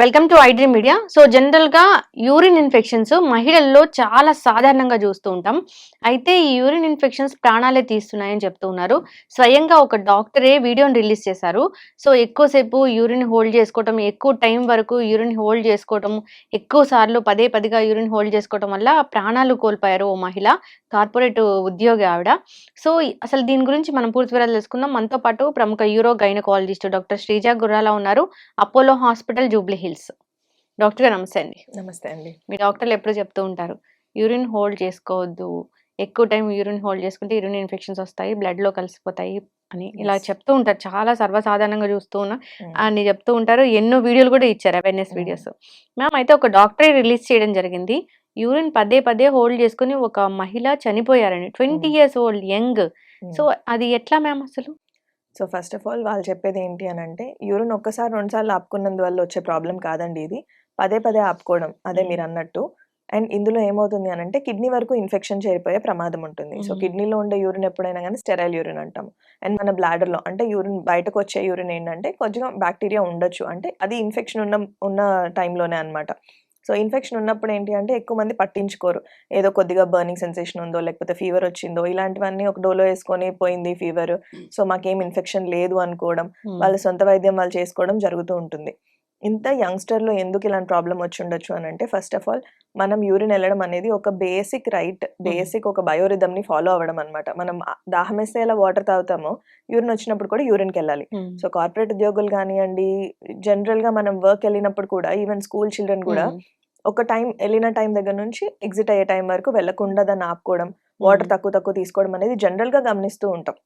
Welcome to iDream media so జనరల్గా urine infections మహిళల్లో చాలా సాధారణంగా చూస్తూ ఉంటాం. అయితే ఈ యూరిన్ ఇన్ఫెక్షన్స్ ప్రాణాలే తీస్తున్నాయని చెప్తూ ఉన్నారు. స్వయంగా ఒక డాక్టరే వీడియోని రిలీజ్ చేశారు. సో ఎక్కువసేపు యూరిన్ హోల్డ్ చేసుకోవటం ఎక్కువ టైం వరకు యూరిన్ హోల్డ్ చేసుకోవటం ఎక్కువ సార్లు పదే పదిగా యూరిన్ హోల్డ్ చేసుకోవటం వల్ల ప్రాణాలు కోల్పోయారు ఓ మహిళ కార్పొరేట్ ఉద్యోగి ఆవిడ. సో అసలు దీని గురించి మనం పూర్తి వివరాలు తెలుసుకుందాం. మనతో పాటు ప్రముఖ euro gynaecologist doctor Sreeja Gurrala ఉన్నారు. Apollo hospital Jubilee Hills doctor గారు నమస్తే అండి నమస్తే అండి మీ డాక్టర్లు ఎప్పుడు చెప్తూ ఉంటారు యూరిన్ హోల్డ్ చేసుకోవద్దు ఎక్కువ టైం యూరిన్ హోల్డ్ చేసుకుంటే యూరిన్ ఇన్ఫెక్షన్స్ వస్తాయి blood లో కలిసిపోతాయి అని ఇలా. చెప్తూ ఉంటారు చాలా సర్వసాధారణంగా చూస్తూ ఉన్నా Mm. అని చెప్తూ ఉంటారు ఎన్నో వీడియోలు కూడా ఇచ్చారు అవేర్నెస్ Mm. వీడియోస్ మ్యామ్ అయితే ఒక డాక్టరే రిలీజ్ చేయడం జరిగింది యూరిన్ పదే పదే హోల్డ్ చేసుకుని ఒక మహిళ చనిపోయారని twenty Mm. Years old young. So అది ఎట్లా మ్యామ్ అసలు సో ఫస్ట్ ఆఫ్ ఆల్ వాళ్ళు చెప్పేది ఏంటి అని అంటే యూరిన్ ఒక్కసారి రెండుసార్లు ఆపుకున్నందువల్ల వచ్చే ప్రాబ్లం కాదండి ఇది. పదే పదే ఆపుకోవడం అదే. మీరు అన్నట్టు అండ్ ఇందులో ఏమవుతుంది అని అంటే కిడ్నీ వరకు ఇన్ఫెక్షన్ చేరిపోయే ప్రమాదం ఉంటుంది. సో. కిడ్నీలో ఉండే యూరిన్ ఎప్పుడైనా కానీ స్టెరైల్ యూరిన్ అంటాం అండ్ మన bladder లో అంటే యూరిన్ బయటకు వచ్చే యూరిన్ ఏంటంటే కొంచెం బ్యాక్టీరియా ఉండొచ్చు. అంటే అది ఇన్ఫెక్షన్ ఉన్న ఉన్న టైంలోనే అన్నమాట. సో ఇన్ఫెక్షన్ ఉన్నప్పుడు ఏంటి అంటే ఎక్కువ మంది పట్టించుకోరు. ఏదో కొద్దిగా బర్నింగ్ సెన్సేషన్ ఉందో లేకపోతే ఫీవర్ వచ్చిందో ఇలాంటివన్నీ ఒక డోలో వేసుకొని పోయింది ఫీవర్. సో మాకేం ఇన్ఫెక్షన్ లేదు అనుకోవడం. వాళ్ళ సొంత వైద్యం వాళ్ళు చేసుకోవడం జరుగుతూ ఉంటుంది. ఇంత యంగ్స్టర్లో ఎందుకు ఇలాంటి ప్రాబ్లం వచ్చి ఉండొచ్చు అని అంటే ఫస్ట్ ఆఫ్ ఆల్ మనం యూరిన్ వెళ్ళడం అనేది ఒక బేసిక్ రైట్ బేసిక్ ఒక బయోరిథమ్ని ఫాలో అవ్వడం అనమాట మనం దాహం వేస్తే ఎలా వాటర్ తాగుతామో యూరిన్ వచ్చినప్పుడు కూడా యూరిన్కి వెళ్ళాలి. సో కార్పొరేట్ ఉద్యోగులు కానివ్వండి జనరల్గా మనం వర్క్ వెళ్ళినప్పుడు కూడా ఈవెన్ స్కూల్ చిల్డ్రన్ కూడా. ఒక టైం వెళ్ళిన టైం దగ్గర నుంచి ఎగ్జిట్ అయ్యే టైం వరకు వెళ్ళకుండా దాన్ని ఆపుకోవడం వాటర్. తక్కువ తక్కువ తీసుకోవడం అనేది జనరల్గా గమనిస్తూ ఉంటాం.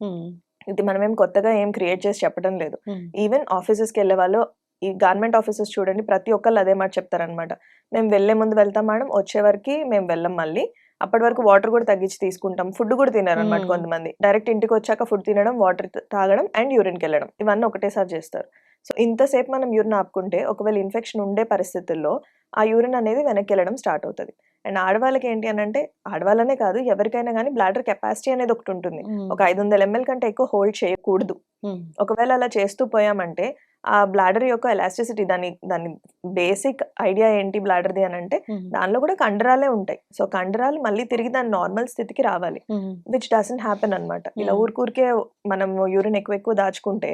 ఇది మనం ఏం కొత్తగా ఏం క్రియేట్ చేసి చెప్పడం లేదు. ఈవెన్ ఆఫీసెస్కి వెళ్ళే వాళ్ళు ఈ గవర్నమెంట్ ఆఫీసెస్ చూడండి ప్రతి ఒక్కళ్ళు అదే మాట చెప్తారనమాట మేము వెళ్ళే ముందు వెళ్తాం మేడం వచ్చే వరకు మేము వెళ్ళం మళ్ళీ. అప్పటి వరకు వాటర్ కూడా తగ్గించి తీసుకుంటాం. ఫుడ్ కూడా తినారు అనమాట Hmm. కొంతమంది. డైరెక్ట్ ఇంటికి వచ్చాక ఫుడ్ తినడం వాటర్ తాగడం అండ్ యూరిన్కి వెళ్ళడం. ఇవన్నీ ఒకటేసారి చేస్తారు. సో ఇంతసేపు మనం యూరిన్ ఆపుకుంటే ఒకవేళ ఇన్ఫెక్షన్ ఉండే పరిస్థితుల్లో ఆ యూరిన్ అనేది వెనక్కి వెళ్ళడం స్టార్ట్ అవుతుంది. అండ్ ఆడవాళ్ళకి ఏంటి అని అంటే ఆడవాళ్ళనే కాదు ఎవరికైనా కానీ బ్లాడర్ కెపాసిటీ అనేది ఒకటి ఉంటుంది. ఒక ఐదు వందల ఎంఎల్ కంటే ఎక్కువ హోల్డ్ చేయకూడదు. ఒకవేళ అలా చేస్తూ పోయామంటే ఆ బ్లాడర్ యొక్క ఎలాస్టిసిటీ దాని దాని బేసిక్ ఐడియా ఏంటి బ్లాడర్ది అని అంటే. దానిలో కూడా కండరాలే ఉంటాయి సో కండరాలు మళ్ళీ తిరిగి దాని నార్మల్ స్థితికి రావాలి. విచ్ డజంట్ హ్యాపెన్ అనమాట ఇలా. ఊరికూరికే మనం యూరిన్ ఎక్కువ ఎక్కువ దాచుకుంటే.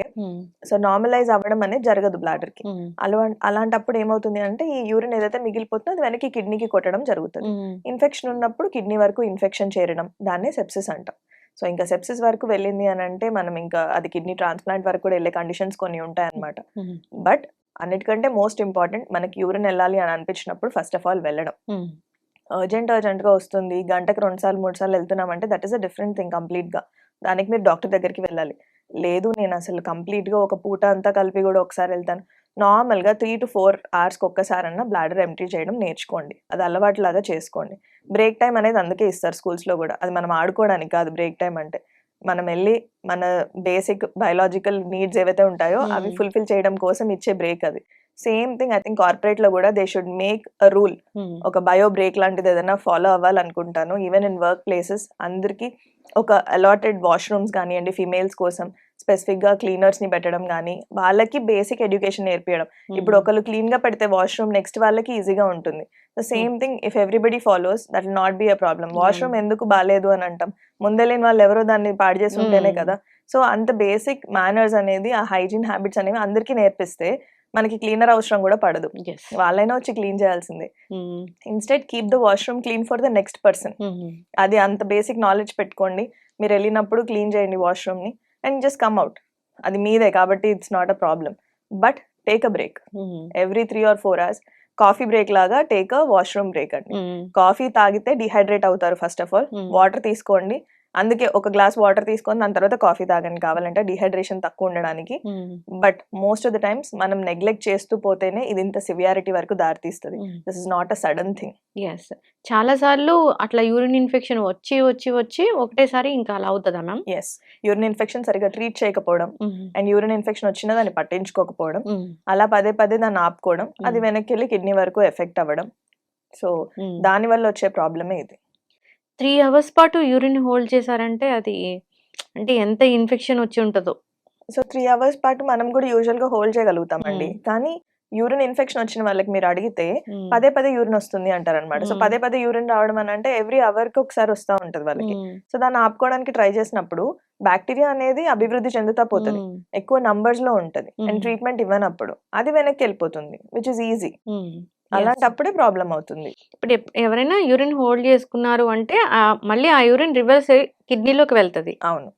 సో నార్మలైజ్ అవ్వడం అనేది జరగదు బ్లాడర్కి. అలా అలాంటప్పుడు ఏమవుతుంది అంటే ఈ యూరిన్ ఏదైతే మిగిలిపోతుందో అది వెనక్కి కిడ్నీకి కొట్టడం జరుగుతుంది Mm. ఇన్ఫెక్షన్ ఉన్నప్పుడు కిడ్నీ వరకు ఇన్ఫెక్షన్ చేరడం దాన్నే సెప్సిస్ అంటాం. సో ఇంకా సెప్సిస్ వరకు వెళ్ళింది అని అంటే మనం ఇంకా అది కిడ్నీ ట్రాన్స్ప్లాంట్ వరకు కూడా వెళ్ళే కండిషన్స్ కొన్ని ఉంటాయి అన్నమాట Mm. బట్ అన్నిటికంటే మోస్ట్ ఇంపార్టెంట్ మనకి యూరిన్ వెళ్ళాలి అని అనిపించినప్పుడు ఫస్ట్ ఆఫ్ ఆల్ వెళ్ళడం. Mm. అర్జెంట్ అర్జెంట్గా వస్తుంది గంటకు రెండు సార్లు మూడు సార్లు వెళ్తున్నామంటే that is a different thing కంప్లీట్గా. దానికి మీరు డాక్టర్ దగ్గరికి వెళ్ళాలి. లేదు నేను అసలు కంప్లీట్గా ఒక పూట అంతా కలిపి కూడా ఒకసారి వెళ్తాను. నార్మల్గా త్రీ టు ఫోర్ అవర్స్కి ఒక్కసారన్నా బ్లాడర్ ఎంట్రీ చేయడం నేర్చుకోండి. అది అలవాటులాగా చేసుకోండి. బ్రేక్ టైం అనేది అందుకే ఇస్తారు స్కూల్స్లో కూడా. అది మనం ఆడుకోవడానికి కాదు బ్రేక్ టైం అంటే. మనం వెళ్ళి మన బేసిక్ బయలాజికల్ నీడ్స్ ఏవైతే ఉంటాయో అవి. ఫుల్ఫిల్ చేయడం కోసం ఇచ్చే బ్రేక్ అది. సేమ్ థింగ్ ఐ థింక్ కార్పొరేట్లో కూడా they should make a rule. ఒక బయో బ్రేక్ లాంటిది ఏదైనా ఫాలో అవ్వాలనుకుంటాను. ఈవెన్ ఇన్ వర్క్ ప్లేసెస్ అందరికీ ఒక అలాటెడ్ వాష్రూమ్స్ కానివ్వండి ఫీమేల్స్ కోసం స్పెసిఫిక్గా క్లీనర్స్ని పెట్టడం కానీ వాళ్ళకి బేసిక్ ఎడ్యుకేషన్ నేర్పించడం ఇప్పుడు. ఒకరు క్లీన్గా పెడితే వాష్రూమ్ నెక్స్ట్ వాళ్ళకి ఈజీగా ఉంటుంది. The same thing if everybody follows that not be a problem washroom ఎందుకు బాగాలేదు అని అంటాం. ముందెళ్ళిన వాళ్ళు ఎవరో దాన్ని పాడు చేసి ఉంటేనే. కదా. సో అంత బేసిక్ మేనర్స్ అనేది ఆ హైజీన్ హ్యాబిట్స్ అనేవి అందరికీ నేర్పిస్తే మనకి క్లీనర్ అవసరం కూడా పడదు. వాళ్ళైనా వచ్చి క్లీన్ చేయాల్సిందే. Instead keep the washroom clean for the next person. అది అంత బేసిక్ నాలెడ్జ్ పెట్టుకోండి. మీరు వెళ్ళినప్పుడు క్లీన్ చేయండి వాష్రూమ్ని. అండ్ జస్ట్ కమ్ అవుట్ అది మీదే కాబట్టి it's not a problem but take a break. Every three or four hours coffee break లాగా టేక్ అ వాష్రూమ్ బ్రేక్ అండి. కాఫీ తాగితే డిహైడ్రేట్ అవుతారు ఫస్ట్ ఆఫ్ ఆల్. వాటర్ తీసుకోండి అందుకే ఒక గ్లాస్ వాటర్ తీసుకొని దాని తర్వాత కాఫీ తాగండి. కావాలంటే డిహైడ్రేషన్ తక్కువ ఉండడానికి. But most of the times మనం నెగ్లెక్ట్ చేస్తూ పోతేనే ఇది ఇంత సివియారిటీ వరకు దారితీస్తుంది. This is not a sudden thing yes చాలా సార్లు అట్లా యూరిన్ ఇన్ఫెక్షన్ వచ్చి వచ్చి వచ్చి ఒకటేసారి ఇంకా అలా అవుతుందా మ్యామ్ ఎస్ యూరిన్ ఇన్ఫెక్షన్ సరిగా ట్రీట్ చేయకపోవడం అండ్ యూరిన్ ఇన్ఫెక్షన్ వచ్చినా దాన్ని పట్టించుకోకపోవడం. అలా పదే పదే దాన్ని ఆపుకోవడం. అది Mm. వెనక్కి వెళ్ళి కిడ్నీ వరకు ఎఫెక్ట్ అవ్వడం. సో దాని వల్ల వచ్చే ప్రాబ్లమే ఇది. త్రీ అవర్స్ పాటు యూరిన్ హోల్డ్ చేశారంటే అది అంటే ఎంత ఇన్ఫెక్షన్ వచ్చి ఉంటుందో. సో త్రీ అవర్స్ పాటు మనం కూడా యూజువల్గా హోల్డ్ చేయగలుగుతామండి. Mm. కానీ యూరిన్ ఇన్ఫెక్షన్ వచ్చిన వాళ్ళకి మీరు అడిగితే పదే పదే యూరిన్ వస్తుంది అంటారు అనమాట సో. పదే పదే యూరిన్ రావడం అని అంటే ఎవ్రీ అవర్కి ఒకసారి వస్తా ఉంటది వాళ్ళకి. సో దాన్ని ఆపుకోవడానికి ట్రై చేసినప్పుడు బ్యాక్టీరియా అనేది అభివృద్ధి చెందుతా పోతుంది. ఎక్కువ నంబర్స్లో ఉంటది. అండ్. ట్రీట్మెంట్ ఇవ్వనప్పుడు అది వెనక్కి వెళ్ళిపోతుంది విచ్ ఇస్ ఈజీ. అలాంటప్పుడే ప్రాబ్లం అవుతుంది. ఇప్పుడు ఎవరైనా యూరిన్ హోల్డ్ చేసుకున్నారు అంటే ఆ మళ్ళీ ఆ యూరిన్ రివర్స్ కిడ్నీలోకి వెళ్తది. అవును.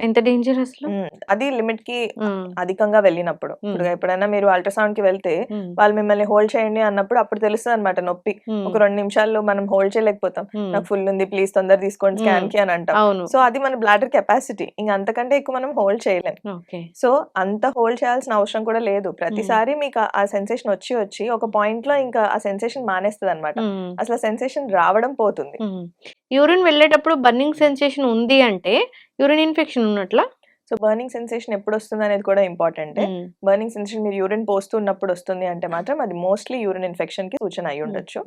ఎంత డేంజరస్లో మ్మ్. అది లిమిట్కి అధికంగా వెళ్ళినప్పుడు. ఇప్పుడు ఎప్పుడైనా మీరు అల్ట్రాసౌండ్కి వెళ్తే వాళ్ళు మిమ్మల్ని హోల్డ్ చేయండి అన్నప్పుడు అప్పుడు తెలుస్తుంది అనమాట నొప్పి. ఒక రెండు నిమిషాల్లో మనం హోల్డ్ చేయలేకపోతాం. నాకు ఫుల్ ఉంది ప్లీజ్ తొందర తీసుకోండి స్కాన్కి అని అంటాం. సో అది మన బ్లాడర్ కెపాసిటీ ఇంకా అంతకంటే ఎక్కువ మనం హోల్డ్ చేయలేం. సో అంత హోల్డ్ చేయాల్సిన అవసరం కూడా లేదు. ప్రతిసారి మీకు ఆ- సెన్సేషన్ వచ్చి వచ్చి ఒక పాయింట్లో ఇంకా ఆ సెన్సేషన్ మానేస్తుంది అనమాట అసలు సెన్సేషన్ రావడం పోతుంది. యూరిన్ వెళ్ళేటప్పుడు బర్నింగ్ సెన్సేషన్ ఉంది అంటే యూరిన్ ఇన్ఫెక్షన్ ఉన్నట్లా? సో బర్నింగ్ సెన్సేషన్ ఎప్పుడు వస్తుంది అనేది కూడా ఇంపార్టెంట్. బర్నింగ్ సెన్సేషన్ మీరు యూరిన్ పోస్తున్నప్పుడు వస్తుంది అంటే మాత్రం అది మోస్ట్లీ యూరిన్ ఇన్ఫెక్షన్కి సూచన అయి ఉండొచ్చు.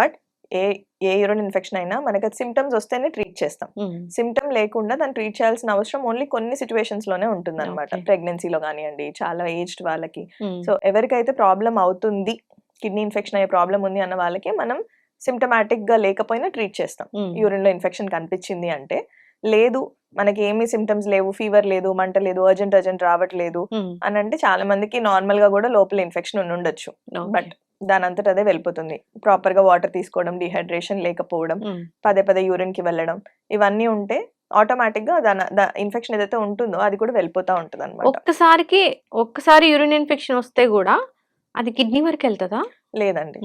But A A urine infection అయినా మనకి సిమ్టమ్స్ వస్తేనే ట్రీట్ చేస్తాం. సిమ్టమ్ లేకుండా దాన్ని ట్రీట్ చేయాల్సిన అవసరం ఓన్లీ కొన్ని సిచ్యువేషన్స్లోనే ఉంటుంది అనమాట. ప్రెగ్నెన్సీలో కానివ్వండి చాలా ఏజ్డ్ వాళ్ళకి. సో ఎవరికైతే ప్రాబ్లం అవుతుంది కిడ్నీ ఇన్ఫెక్షన్ అయ్యే ప్రాబ్లం ఉంది అన్న వాళ్ళకి మనం సిమ్టమాటిక్గా లేకపోయినా ట్రీట్ చేస్తాం. యూరిన్లో ఇన్ఫెక్షన్ కనిపించింది అంటే లేదు మనకి ఏమీ సిమ్టమ్స్ లేవు ఫీవర్ లేదు మంట లేదు అర్జెంట్ అర్జెంట్ రావట్లేదు అని అంటే చాలా మందికి నార్మల్గా కూడా లోపల ఇన్ఫెక్షన్ ఉండి ఉండొచ్చు. బట్ దాని అంతట అదే వెళ్ళిపోతుంది. ప్రాపర్గా వాటర్ తీసుకోవడం డిహైడ్రేషన్ లేకపోవడం పదే పదే యూరిన్కి వెళ్ళడం ఇవన్నీ ఉంటే ఆటోమేటిక్గా దాని ఇన్ఫెక్షన్ ఏదైతే ఉంటుందో అది కూడా వెళ్ళిపోతా ఉంటుంది అనమాట ఒక్కసారికి ఒక్కసారి యూరిన్ ఇన్ఫెక్షన్ వస్తే కూడా అది కిడ్నీ వరకు వెళ్తుందా? లేదండి.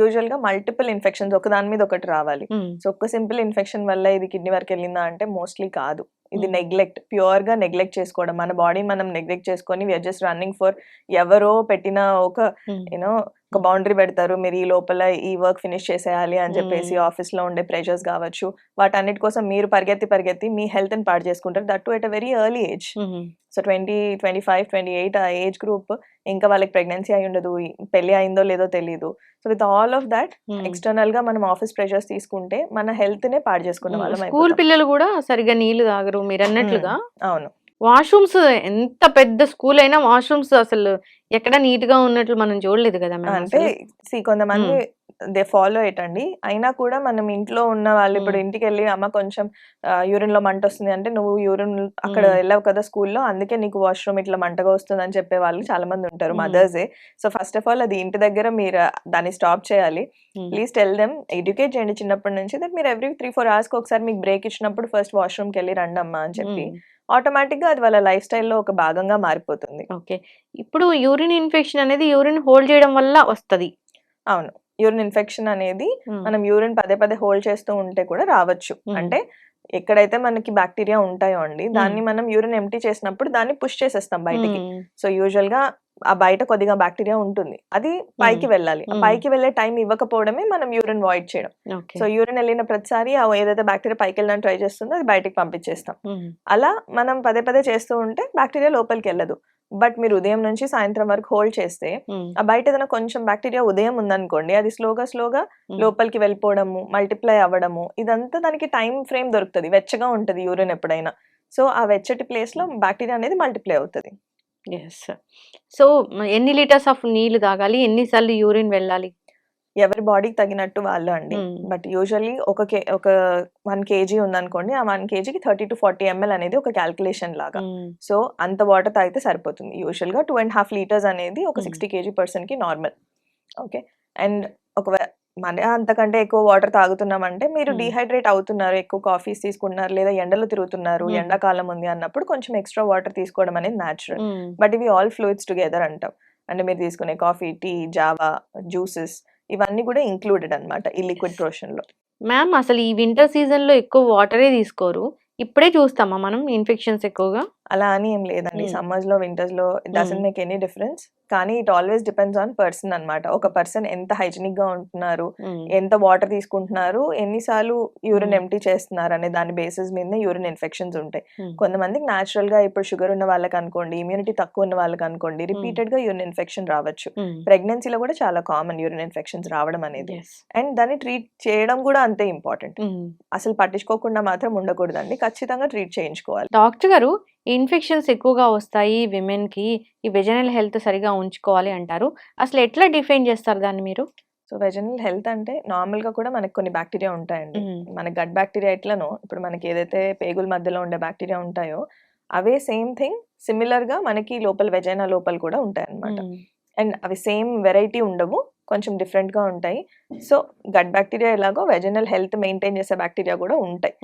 యూజువల్గా మల్టిపుల్ ఇన్ఫెక్షన్స్ ఒక దాని మీద ఒకటి రావాలి. సో ఒక్క సింపుల్ ఇన్ఫెక్షన్ వల్ల ఇది కిడ్నీ వరకు వెళ్ళిందా అంటే మోస్ట్లీ కాదు. ఇది. నెగ్లెక్ట్ ప్యూర్గా నెగ్లెక్ట్ చేసుకోవడం. మన బాడీ మనం నెగ్లెక్ట్ చేసుకొని విఆర్ జస్ట్ రన్నింగ్ ఫర్ ఎవరో పెట్టిన ఒక యూనో ఒక బౌండరీ పెడతారు. మీరు ఈ లోపల ఈ వర్క్ ఫినిష్ చేసేయాలి అని చెప్పేసి. ఆఫీస్లో ఉండే ప్రెషర్స్ కావచ్చు. వాటన్నిటి కోసం మీరు పరిగెత్తి పరిగెత్తి మీ హెల్త్ని పాడు చేసుకుంటారు. That too at a very early age so twenty twenty five twenty eight ఆ ఏజ్ గ్రూప్ ఇంకా వాళ్ళకి ప్రెగ్నెన్సీ అయి ఉండదు. పెళ్ళి అయిందో లేదో తెలియదు so with all of that. ఎక్స్టర్నల్గా మనం ఆఫీస్ ప్రెషర్స్ తీసుకుంటే మన హెల్త్ నే పాడు చేసుకున్న వాళ్ళం స్కూల్. పిల్లలు కూడా సరిగా నీళ్ళు తాగరు మీరు అన్నట్లుగా అవును. వాష్రూమ్స్ ఎంత పెద్ద స్కూల్ అయినా వాష్రూమ్స్ అసలు ఎక్కడ నీట్గా ఉన్నట్లు మనం చూడలేదు కదా అంటే కొంతమంది దే ఫాలో అండి అయినా కూడా మనం ఇంట్లో ఉన్న వాళ్ళు ఇప్పుడు. ఇంటికి వెళ్ళి అమ్మ కొంచెం యూరిన్లో మంట వస్తుంది అంటే నువ్వు యూరిన్ అక్కడ. వెళ్ళావు కదా స్కూల్లో అందుకే నీకు వాష్రూమ్ ఇట్లా మంటగా వస్తుంది అని చెప్పే వాళ్ళు చాలా మంది ఉంటారు. మదర్సే. సో ఫస్ట్ ఆఫ్ ఆల్ అది ఇంటి దగ్గర మీరు దాన్ని స్టాప్ చేయాలి. ప్లీజ్ టెల్ దెమ్ ఎడ్యుకేట్ చేయండి చిన్నప్పటి నుంచి దట్ మీరు ఎవ్రీ త్రీ ఫోర్ అవర్స్కి ఒకసారి మీకు బ్రేక్ ఇచ్చినప్పుడు ఫస్ట్ వాష్రూమ్కి వెళ్ళి రండి అమ్మా అని చెప్పి. ఉమ్, ఆటోమేటిక్గా అది వాళ్ళ లైఫ్ స్టైల్లో ఒక భాగంగా మారిపోతుంది. ఓకే. ఇప్పుడు యూరిన్ ఇన్ఫెక్షన్ అనేది యూరిన్ హోల్డ్ చేయడం వల్ల వస్తది. అవును. యూరిన్ ఇన్ఫెక్షన్ అనేది ఉమ్, మనం యూరిన్ పదే పదే హోల్డ్ చేస్తూ ఉంటే కూడా రావచ్చు. మ్మ్. అంటే ఎక్కడైతే మనకి బ్యాక్టీరియా ఉంటాయో అండి దాన్ని మనం యూరిన్ ఎంటీ చేసినప్పుడు దాన్ని పుష్ చేసేస్తాం బయటికి. సో యూజువల్గా ఆ బయట కొద్దిగా బ్యాక్టీరియా ఉంటుంది. అది పైకి వెళ్ళాలి. పైకి వెళ్ళే టైం ఇవ్వకపోవడమే మనం యూరిన్ వాయిడ్ చేయడం. సో యూరిన్ వెళ్ళిన ప్రతిసారి ఆ ఏదైతే బ్యాక్టీరియా పైకి వెళ్ళడానికి ట్రై చేస్తుందో అది బయటికి పంపించేస్తాం. అలా మనం పదే పదే చేస్తూ ఉంటే బ్యాక్టీరియా లోపలికి వెళ్ళదు. బట్ మీరు ఉదయం నుంచి సాయంత్రం వరకు హోల్డ్ చేస్తే ఉమ్, ఆ బయట ఏదైనా కొంచెం బ్యాక్టీరియా ఉదయం ఉందనుకోండి అది స్లోగా స్లోగా ఉమ్, లోపలికి వెళ్ళిపోవడము మల్టిప్లై అవ్వడము ఇదంతా దానికి టైం ఫ్రేమ్ దొరుకుతుంది వెచ్చగా ఉంటది యూరిన్ ఎప్పుడైనా. సో ఆ వెచ్చటి ప్లేస్లో బ్యాక్టీరియా అనేది మల్టిప్లై అవుతుంది. ఎస్ సో ఎన్ని లీటర్స్ ఆఫ్ నీళ్ళు తాగాలి? ఎన్నిసార్లు యూరిన్ వెళ్ళాలి? ఎవరి బాడీకి తగినట్టు వాళ్ళు అండి. బట్ యూజువల్లీ ఒక కే ఒక వన్ కేజీ ఉందనుకోండి ఆ వన్ కేజీకి థర్టీ టు ఫార్టీ ఎంఎల్ అనేది ఒక క్యాల్కులేషన్ లాగా. సో అంత వాటర్ తాగితే సరిపోతుంది. యూజువల్గా టూ అండ్ హాఫ్ లీటర్స్ అనేది ఒక. సిక్స్టీ కేజీ పర్సన్కి నార్మల్. ఓకే? అండ్ ఒకవేళ మన అంతకంటే ఎక్కువ వాటర్ తాగుతున్నామంటే మీరు. డిహైడ్రేట్ అవుతున్నారు. ఎక్కువ కాఫీస్ తీసుకుంటున్నారు లేదా ఎండలో తిరుగుతున్నారు. ఎండాకాలం ఉంది అన్నప్పుడు కొంచెం ఎక్స్ట్రా వాటర్ తీసుకోవడం అనేది న్యాచురల్. బట్ ఇవి ఆల్ ఫ్లూయిడ్స్ టుగెదర్ అంటాం. అంటే మీరు తీసుకునే కాఫీ టీ జావా జ్యూసెస్ ఇవన్నీ కూడా ఇంక్లూడెడ్ అన్నమాట ఈ లిక్విడ్ పోర్షన్లో మ్యామ్ అసలు ఈ వింటర్ సీజన్లో ఎక్కువ వాటరే తీసుకోరు. ఇప్పుడే చూస్తామా మనం ఇన్ఫెక్షన్స్ ఎక్కువగా? అలా అని ఏం లేదండి. మ్మ్. సమ్మర్స్లో వింటర్స్లో డజన్. Make any difference. కానీ it always depends on person అన్నమాట. ఒక పర్సన్ ఎంత హైజీనిక్గా ఉంటున్నారు ఎంత వాటర్ తీసుకుంటున్నారు ఎన్నిసార్లు యూరిన్. ఎంటీ చేస్తున్నారు అనే దాని బేసిస్ మీదనే యూరిన్ ఇన్ఫెక్షన్స్ ఉంటాయి. కొంతమందికి న్యాచురల్గా ఇప్పుడు షుగర్ ఉన్న వాళ్ళకి అనుకోండి ఇమ్యూనిటీ తక్కువ ఉన్న వాళ్ళకి అనుకోండి రిపీటెడ్గా యూరిన్ ఇన్ఫెక్షన్ రావచ్చు. ప్రెగ్నెన్సీలో కూడా చాలా కామన్ యూరిన్ ఇన్ఫెక్షన్స్ రావడం అనేది. అండ్ దాన్ని ట్రీట్ చేయడం కూడా అంతే ఇంపార్టెంట్. అసలు పట్టించుకోకుండా మాత్రం ఉండకూడదండి. ఖచ్చితంగా ట్రీట్ చేయించుకోవాలి. డాక్టర్ గారు ఇన్ఫెక్షన్స్ ఎక్కువగా వస్తాయి విమెన్‌కి. ఈ వెజైనల్ హెల్త్ సరిగ్గా ఉంచుకోవాలి అంటారు. అసలు ఎట్లా డిఫైన్ చేస్తారు దాన్ని మీరు? సో, వెజైనల్ హెల్త్ అంటే నార్మల్‌గా కూడా మనకు కొన్ని బాక్టీరియా ఉంటాయండి. మన గట్ బాక్టీరియా ఎట్లనో ఇప్పుడు మనకి ఏదైతే పేగుల మధ్యలో ఉండే బాక్టీరియా ఉంటాయో, అవే సేమ్ థింగ్ సిమిలర్‌గా మనకి లోపల వెజైనా లోపల కూడా ఉంటాయన్నమాట. హ్మ్. అండ్ అవి సేమ్ వెరైటీ ఉండవు. కొంచెం డిఫరెంట్‌గా ఉంటాయి. సో, గట్ బాక్టీరియా ఎలాగో వెజైనల్ హెల్త్ మెయింటైన్ చేసే బాక్టీరియా కూడా ఉంటాయి.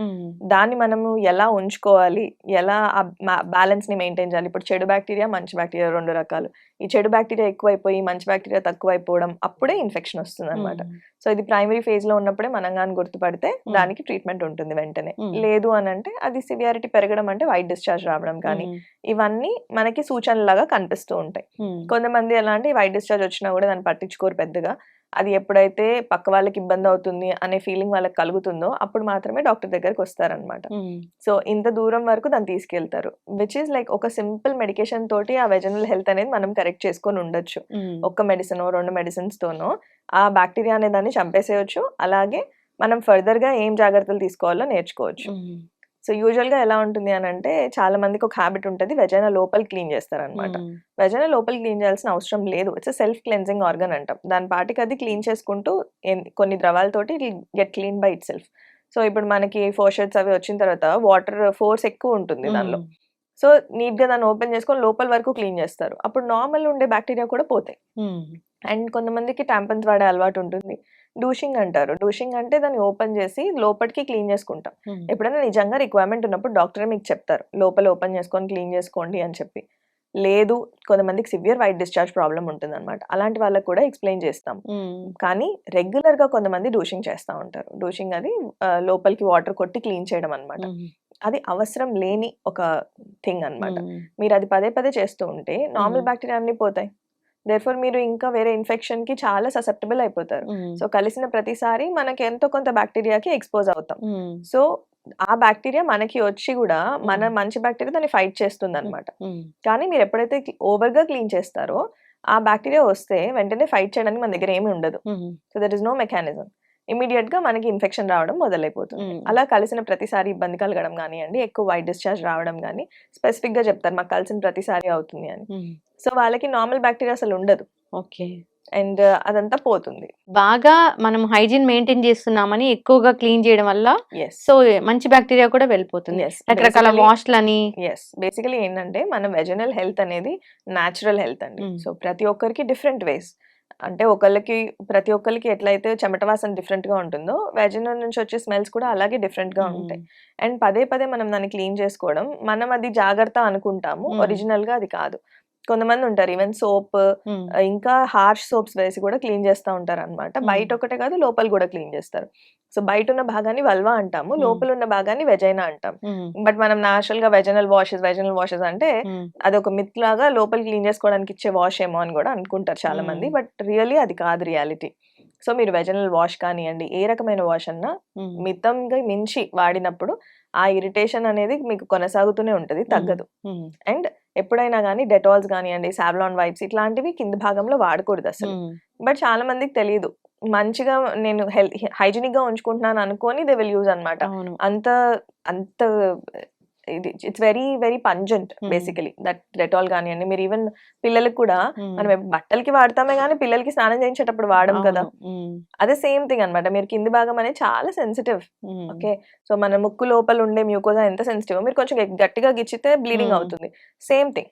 దాన్ని మనము ఎలా ఉంచుకోవాలి? ఎలా ఆ బ్యాలెన్స్‌ని మెయింటైన్ చేయాలి? ఇప్పుడు చెడు బాక్టీరియా, మంచి బాక్టీరియా 2 రకాలు. ఈ చెడు బాక్టీరియా ఎక్కువైపోయి, మంచి బాక్టీరియా తక్కువైపోవడం అప్పుడే ఇన్ఫెక్షన్ వస్తుందన్నమాట. హ్మ్. సో, ఇది ప్రైమరీ ఫేజ్‌లో ఉన్నప్పుడే మనం గాని గుర్తుపడితే. దానికి ట్రీట్మెంట్ ఉంటుంది వెంటనే. లేదు అనంటే అది సివియారిటీ పెరగడం అంటే వైట్ డిశ్చార్జ్ రావడం కానీ. ఇవన్నీ మనకి సూచనలాగా కనిపిస్తూ ఉంటాయి. కొంతమంది ఎలా అంటే వైట్ డిశ్చార్జ్ వచ్చినా కూడా దాన్ని పట్టించుకోరు పెద్దగా. అది ఎప్పుడైతే పక్క వాళ్ళకి ఇబ్బందవుతుంది అనే ఫీలింగ్ వాళ్ళకి కలుగుతుందో అప్పుడు మాత్రమే డాక్టర్ దగ్గరికొస్తారనమాట. హ్మ్. సో, ఇంత దూరం వరకు దాన్ని తీసుకెళ్తారు. విచ్ ఈస్ లైక్ ఒక సింపుల్ మెడికేషన్ తోటి ఆ వెజైనల్ హెల్త్ అనేది మనం కరెక్ట్ చేసుకొని ఉండొచ్చు. ఒక్క మెడిసినో, 2 మెడిసిన్స్‌తోనో ఆ బాక్టీరియా అనే దాన్ని చంపేసేయొచ్చు. అలాగే మనం ఫర్దర్‌గా ఏం జాగ్రత్తలు తీసుకోవాలో నేర్చుకోవచ్చు. సో, యూజువల్‌గా ఎలా ఉంటుంది అనంటే చాలా మందికి ఒక హాబిట్ ఉంటది. వెజైనా లోపల క్లీన్ చేస్తారనమాట. వెజైనా లోపల క్లీన్ చేయాల్సిన అవసరం లేదు. ఇట్స్ సెల్ఫ్ క్లెన్జింగ్ ఆర్గాన్ అంటాం. దాని పాటికి అది క్లీన్ చేసుకుంటూ కొన్ని ద్రవాలతోటి it will get clean by itself. So, ఇప్పుడు మనకి ఫోషెట్స్ అవి వచ్చిన తర్వాత వాటర్ ఫోర్స్ ఎక్కువ ఉంటుంది దానిలో. సో, నీట్‌గా దాన్ని ఓపెన్ చేసుకొని లోపల వరకు క్లీన్ చేస్తారు. అప్పుడు నార్మల్ ఉండే బాక్టీరియా కూడా పోతాయి. అండ్ కొంతమందికి టాంపన్స్ వాడే అలవాటు ఉంటుంది. డూషింగ్ అంటారు. డూషింగ్ అంటే దాన్ని ఓపెన్ చేసి లోపటికి క్లీన్ చేసుకుంటాం. ఎప్పుడైనా నిజంగా రిక్వైర్మెంట్ ఉన్నప్పుడు డాక్టరే మీకు చెప్తారు. లోపల ఓపెన్ చేసుకొని క్లీన్ చేసుకోండి అని చెప్పి. లేదు కొంతమందికి సివియర్ వైట్ డిశ్చార్జ్ ప్రాబ్లమ్ ఉంటుందన్నమాట. అలాంటి వాళ్ళకి కూడా ఎక్స్‌ప్లెయిన్ చేస్తాం. కానీ రెగ్యులర్‌గా కొంతమంది డూషింగ్ చేస్తా ఉంటారు. డూషింగ్ అది లోపలికి వాటర్ కొట్టి క్లీన్ చేయడం అన్నమాట. హ్మ్. అది అవసరం లేని ఒక థింగ్ అన్నమాట. హ్మ్. మీరు అది పదే పదే చేస్తూ ఉంటే నార్మల్ హ్మ్. బాక్టీరియా అన్నీ పోతాయి. దేర్‌ఫోర్ మీరు ఇంకా వేరే ఇన్ఫెక్షన్‌కి చాలా ససెప్టబుల్ అయిపోతారు. సో, కలిసిన ప్రతిసారి మనకి ఎంతో కొంత బాక్టీరియాకి ఎక్స్‌పోజ్ అవుతాం. సో, ఆ బాక్టీరియా మనకి వచ్చి కూడా మన. మంచి బాక్టీరియా దాన్ని ఫైట్ హ్మ్. చేస్తుందన్నమాట. హ్మ్. కానీ మీరు ఎప్పుడైతే క్లి ఓవర్‌గా క్లీన్ చేస్తారో ఆ బాక్టీరియా వస్తే వెంటనే ఫైట్ చేయడానికి మన దగ్గర ఏమీ ఉండదు. So, there is no mechanism. ఇమ్మీడియేట్‌గా మనకి ఇన్ఫెక్షన్ రావడం మొదలైపోతుంది. అలా కలిసిన ప్రతిసారి ఇబ్బంది కలగడం గానియండి, ఎక్కువ వైట్ డిశ్చార్జ్ రావడం గాని స్పెసిఫిక్‌గా చెప్తారు. మాకు కలిసిన ప్రతిసారి అవుతుంది అని. సో, వాళ్ళకి నార్మల్ బాక్టీరియా అసలు ఉండదు. ఓకే. అండ్ అదంతా పోతుంది. బాగా మనం హైజీన్ మెయింటైన్ చేస్తున్నామని ఎక్కువగా క్లీన్ చేయడం వల్ల. సో, మంచి బాక్టీరియా కూడా వెళ్ళిపోతుంది. రకరకాల వాష్‌లని యెస్. బేసికల్లీ ఏంటంటే మన వెజైనల్ హెల్త్ అనేది న్యాచురల్ హెల్త్ అండి. సో, ప్రతి ఒక్కరికి డిఫరెంట్ వేస్. అంటే ఒకళ్ళకి ప్రతి ఒక్కళ్ళకి ఎట్లయితే చెమట వాసన డిఫరెంట్‌గా ఉంటుందో వెజైనల్ నుంచి వచ్చే స్మెల్స్ కూడా అలాగే డిఫరెంట్‌గా ఉంటాయి. హ్మ్. అండ్ పదే పదే మనం దాన్ని క్లీన్ చేసుకోవడం మనం అది జాగ్రత్త అనుకుంటాము. హ్మ్. ఒరిజినల్‌గా అది కాదు. కొంతమంది ఉంటారు ఈవెన్ సోప్ ఇంకా హార్ష్ సోప్స్ వేసి కూడా క్లీన్ చేస్తా ఉంటారనమాట. బయట హ్మ్. ఒకటే కాదు లోపల కూడా క్లీన్ చేస్తారు. సో, బయటున్న భాగాన్ని వల్వా అంటాము. హ్మ్. లోపలున్న భాగాన్ని వెజైనా అంటాం. బట్ మనం న్యాచురల్‌గా వెజైనల్ వాషెస్, వెజైనల్ వాషెస్ అంటే. అదొక మిత్ లాగా లోపల క్లీన్ చేసుకోవడానికి ఇచ్చే వాష్ ఏమో అని కూడా అనుకుంటారు చాలా మంది. బట్ రియల్లీ అది కాదు రియాలిటీ. సో, మీరు వెజైనల్ వాష్ కానియండి, ఏ రకమైన వాష్ అన్నా. మితంగా మించి వాడినప్పుడు ఆ ఇరిటేషన్ అనేది మీకు కొనసాగుతూనే ఉంటది. తగ్గదు. అండ్ ఎప్పుడైనా గాని డెటాల్స్ గానియండి, సావ్లాన్ వైప్స్ ఇట్లాంటివి కింది భాగంలో వాడకూడదసలు. హ్మ్. బట్ చాలా మందికి తెలీదు. మంచిగా నేను హెల్ హైజీనిక్‌గా ఉంచుకుంటున్నాను అనుకోని దే విల్ యూజ్ అన్నమాట. అవును. అంత అంత it's very very pungent hmm. Basically. That Dettol గానియండి, మీరు ఈవెన్ పిల్లలకి కూడా మనం హ్మ్. బట్టలకి వాడతామే గానీ పిల్లలకి స్నానం చేయించేటప్పుడు వాడం కదా! హ్మ్. అదే సేమ్ థింగ్ అన్నమాట. మీరు కింది భాగం అనేది చాలా సెన్సిటివ్. ఓకే. సో, మన ముక్కు లోపల ఉండే మ్యూకోసా ఎంత సెన్సిటివో మీరు కొంచెం గట్టిగా గిచ్చితే బ్లీడింగ్. అవుతుంది. Same thing.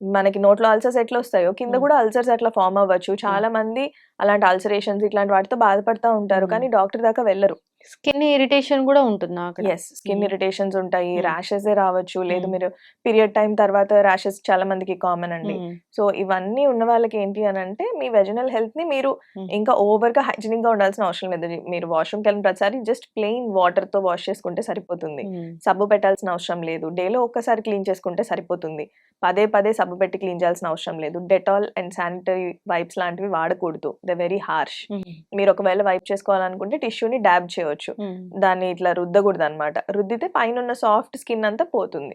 మనకి నోట్లో అల్సర్స్ ఎట్లొస్తాయో కింద హ్మ్. కూడా అల్సర్స్ అట్లా ఫార్మ్ అవ్వచ్చు. చాలా మంది అలాంటి అల్సరేషన్స్ ఇట్లాంటి వాటితో బాధపడతా ఉంటారు. కానీ డాక్టర్ దాకా వెళ్ళరు. స్కిన్ ఇరిటేషన్ కూడా ఉంటుందా? యెస్. స్కిన్. ఇరిటేషన్స్ ఉంటాయి. ర్యాషెసే రావచ్చు. లేదు. మీరు పీరియడ్ టైమ్ తర్వాత ర్యాషెస్ చాలా మందికి కామన్ అండి. సో, ఇవన్నీ ఉన్న వాళ్ళకి ఏంటి అనంటే మీ వెజైనల్ హెల్త్‌ని మీరు హ్మ్. ఇంకా ఓవర్‌గా హైజీనిక్‌గా ఉండాల్సిన అవసరం లేదు. మీరు వాష్‌రూమ్‌కెళ్ళిన ప్రతిసారి జస్ట్ ప్లెయిన్ వాటర్‌తో వాష్ చేసుకుంటే సరిపోతుంది. సబ్బు పెట్టాల్సిన అవసరం లేదు. డేలో ఒక్కసారి క్లీన్ చేసుకుంటే సరిపోతుంది. పదే పదే సబ్బు పెట్టి క్లీన్ చేయాల్సిన అవసరం లేదు. డెటాల్ అండ్ శానిటరీ వైప్స్ లాంటివి వాడకూడదు. They very harsh. మీరు ఒకవేళ వైప్ చేసుకోవాలనుకుంటే టిష్యూని డాబ్ చేయొచ్చు. హ్మ్. దాన్ని ఇట్లా రుద్దకూడదన్నమాట. రుద్దితే పైనున్న సాఫ్ట్ స్కిన్ అంతా పోతుంది.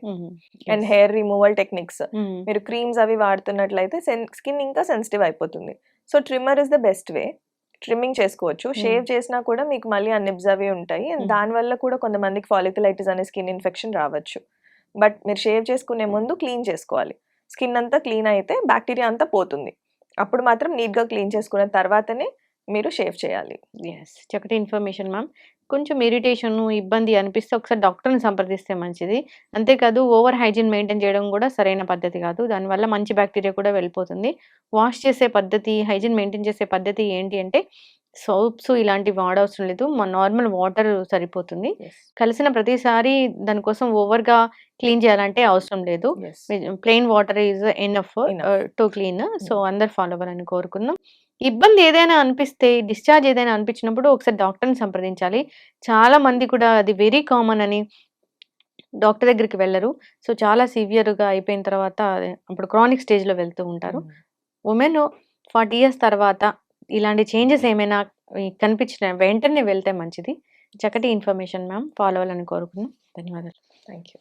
అండ్. Hair removal techniques. మీరు క్రీమ్స్ అవి వాడుతున్నట్లయితే స్కిన్ ఇంకా సెన్సిటివ్ అయిపోతుంది. So, trimmer is the best way. Trimming చేసుకోవచ్చు. షేవ్ చేసినా కూడా మీకు మళ్ళీ ఆ నిబ్స్ అవి ఉంటాయి. అండ్. దానివల్ల కూడా కొంతమందికి ఫాలిక్యులైటిస్ అనే స్కిన్ ఇన్ఫెక్షన్ రావచ్చు. బట్ మీరు షేవ్ చేసుకునే ముందు క్లీన్ చేసుకోవాలి స్కిన్ అంతా క్లీన్ అయితే బ్యాక్టీరియా అంతా పోతుంది అప్పుడు మాత్రం నీట్గా క్లీన్ చేసుకున్న తర్వాతనే మీరు షేవ్ చేయాలి. ఎస్ చక్కటి ఇన్ఫర్మేషన్ మ్యామ్ కొంచెం ఇరిటేషన్ ఇబ్బంది అనిపిస్తే ఒకసారి డాక్టర్ని సంప్రదిస్తే మంచిది. అంతేకాదు ఓవర్ హైజీన్ మెయింటైన్ చేయడం కూడా సరైన పద్ధతి కాదు. దానివల్ల మంచి బ్యాక్టీరియా కూడా వెళ్ళిపోతుంది. వాష్ చేసే పద్ధతి హైజీన్ మెయింటైన్ చేసే పద్ధతి ఏంటి అంటే సోప్స్ ఇలాంటివి వాడవసరం లేదు. మన నార్మల్ వాటర్ సరిపోతుంది. కలిసిన ప్రతిసారి దానికోసం ఓవర్గా క్లీన్ చేయాలంటే అవసరం లేదు. Plain water is enough. To clean. So అందరు ఫాలో అవ్వాలని కోరుకున్నాం. ఇబ్బంది ఏదైనా అనిపిస్తే డిశ్చార్జ్ ఏదైనా అనిపించినప్పుడు ఒకసారి డాక్టర్ని సంప్రదించాలి. చాలా మంది కూడా అది వెరీ కామన్ అని డాక్టర్ దగ్గరికి వెళ్ళరు. సో చాలా సివియర్గా అయిపోయిన తర్వాత అప్పుడు క్రానిక్ స్టేజ్లో వెళ్తూ ఉంటారు. ఉమెన్ ఫార్టీ ఇయర్స్ తర్వాత ఇలాంటి చేంజెస్ ఏమైనా కనిపించిన వెంటనే వెళ్తే మంచిది. చక్కటి ఇన్ఫర్మేషన్ మ్యామ్. ఫాలో అవ్వాలని కోరుకున్నాం ధన్యవాదాలు. Thank you